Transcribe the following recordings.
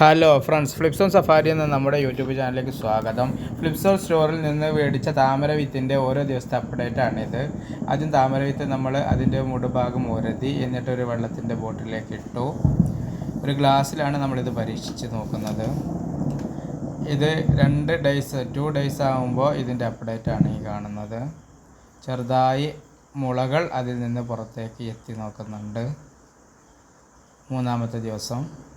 Hello friends ഫ്ലിപ്സോൺ safari എന്ന നമ്മുടെ YouTube ചാനലിലേക്ക് സ്വാഗതം. ഫ്ലിപ്സോൺ സ്റ്റോറിൽ നിന്ന് മേടിച്ച താമര വിത്തിന്റെ ഓരോ ദിവസത്തെ അപ്ഡേറ്റ് ആണിത്. ആദ്യം താമര വിത്ത് നമ്മൾ അതിന്റെ മുടുഭാഗം ഉരതി എന്നിട്ട് ഒരു വെള്ളത്തിന്റെ ബോട്ടിലേക്ക് ഇട്ടു. ഒരു ഗ്ലാസ്സിലാണ് നമ്മളിത് പരീക്ഷിച്ച് നോക്കുന്നത്. ഇത് രണ്ട് ഡേയ്സ് ടു ഡേയ്സ് ആകുമ്പോൾ ഇതിന്റെ അപ്ഡേറ്റ് ആണ് ഈ കാണുന്നത്. ചെറുതായി മുളകൾ അതിൽ നിന്ന് പുറത്തേക്ക് എത്തി നോക്കുന്നുണ്ട്. മൂന്നാമത്തെ ദിവസം.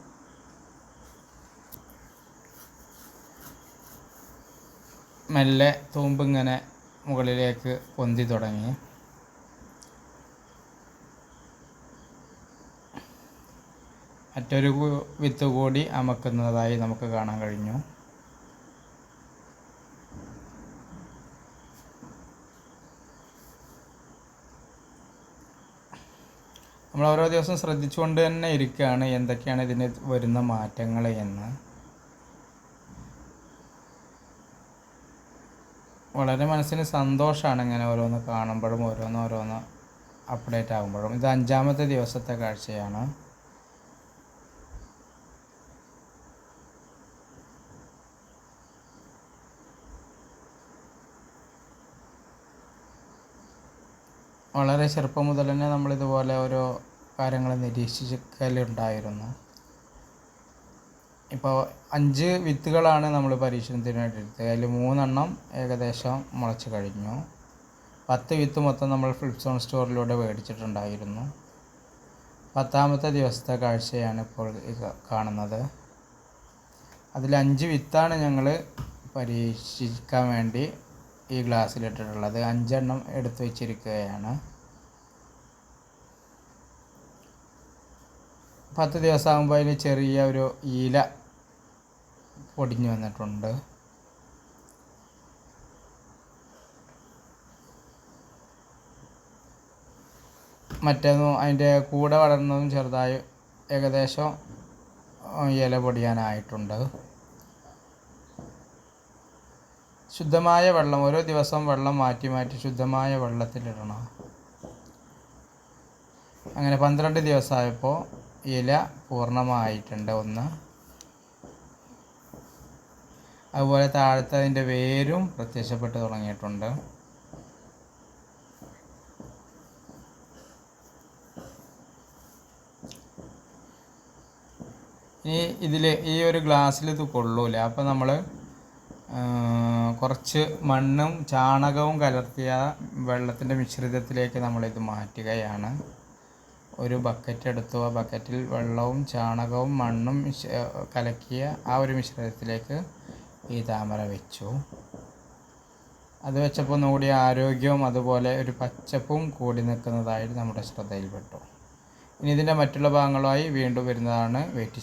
മെല്ലെ തൂമ്പിങ്ങനെ മുകളിലേക്ക് പൊന്തി തുടങ്ങി. മറ്റൊരു വിത്ത് കൂടി അമക്കുന്നതായി നമുക്ക് കാണാൻ കഴിഞ്ഞു. നമ്മൾ ഓരോ ദിവസം ശ്രദ്ധിച്ചുകൊണ്ട് തന്നെ ഇരിക്കുകയാണ് എന്തൊക്കെയാണ് ഇതിന് വരുന്ന മാറ്റങ്ങൾ എന്ന്. വളരെ മനസ്സിന് സന്തോഷമാണ് ഇങ്ങനെ ഓരോന്ന് കാണുമ്പോഴും ഓരോന്ന് ഓരോന്ന് അപ്ഡേറ്റ് ആകുമ്പോഴും. ഇത് അഞ്ചാമത്തെ ദിവസത്തെ കാഴ്ചയാണ്. വളരെ ചെറുപ്പം മുതൽ തന്നെ നമ്മളിതുപോലെ ഓരോ കാര്യങ്ങൾ നിരീക്ഷിക്കലുണ്ടായിരുന്നു ഇപ്പോൾ അഞ്ച് വിത്തുകളാണ് നമ്മൾ പരീക്ഷണത്തിനായിട്ട് എടുത്തത് അതിൽ മൂന്നെണ്ണം ഏകദേശം മുളച്ച് കഴിഞ്ഞു. പത്ത് വിത്ത് മൊത്തം നമ്മൾ ഫ്ലിപ്സോൺ സ്റ്റോറിലൂടെ മേടിച്ചിട്ടുണ്ടായിരുന്നു. പത്താമത്തെ ദിവസത്തെ കാഴ്ചയാണ് ഇപ്പോൾ കാണുന്നത്. അതിൽ അഞ്ച് വിത്താണ് ഞങ്ങൾ പരീക്ഷിക്കാൻ വേണ്ടി ഈ ഗ്ലാസ്സിലിട്ടിട്ടുള്ളത്. അഞ്ചെണ്ണം എടുത്തു വച്ചിരിക്കുകയാണ്. പത്ത് ദിവസമാകുമ്പോൾ അതിന് ചെറിയ ഒരു ഈല പൊടിഞ്ഞു വന്നിട്ടുണ്ട്. മറ്റേതും അതിന്റെ കൂടെ വളർന്നതും ചെറുതായി ഏകദേശം ഇല പൊടിയാനായിട്ടുണ്ട്. ശുദ്ധമായ വെള്ളം ഓരോ ദിവസവും വെള്ളം മാറ്റി മാറ്റി ശുദ്ധമായ വെള്ളത്തിലിടണം. അങ്ങനെ പന്ത്രണ്ട് ദിവസമായപ്പോൾ ഇല പൂർണമായിട്ടുണ്ട് ഒന്ന്. അതുപോലെ താഴത്തെ അതിന്റെ വേരും പ്രത്യക്ഷപ്പെട്ട് തുടങ്ങിയിട്ടുണ്ട്. ഇനി ഇതിൽ ഈ ഒരു ഗ്ലാസ്സിൽ ഇത് കൊള്ളൂല. അപ്പോൾ നമ്മൾ കുറച്ച് മണ്ണും ചാണകവും കലർത്തിയ വെള്ളത്തിന്റെ മിശ്രിതത്തിലേക്ക് നമ്മളിത് മാറ്റുകയാണ്. ഒരു ബക്കറ്റ് എടുത്തു. ആ ബക്കറ്റിൽ വെള്ളവും ചാണകവും മണ്ണും കലക്കിയ ആ ഒരു മിശ്രിതത്തിലേക്ക് ഈ താമര വെച്ചു. അത് വെച്ചപ്പോൾ ഒന്നുകൂടി ആരോഗ്യവും അതുപോലെ ഒരു പച്ചപ്പും കൂടി നിൽക്കുന്നതായിട്ട് നമ്മുടെ ശ്രദ്ധയിൽപ്പെട്ടു. ഇനി ഇതിന്റെ മറ്റുള്ള ഭാഗങ്ങളുമായി വീണ്ടും വരുന്നതാണ് വെയിറ്റ്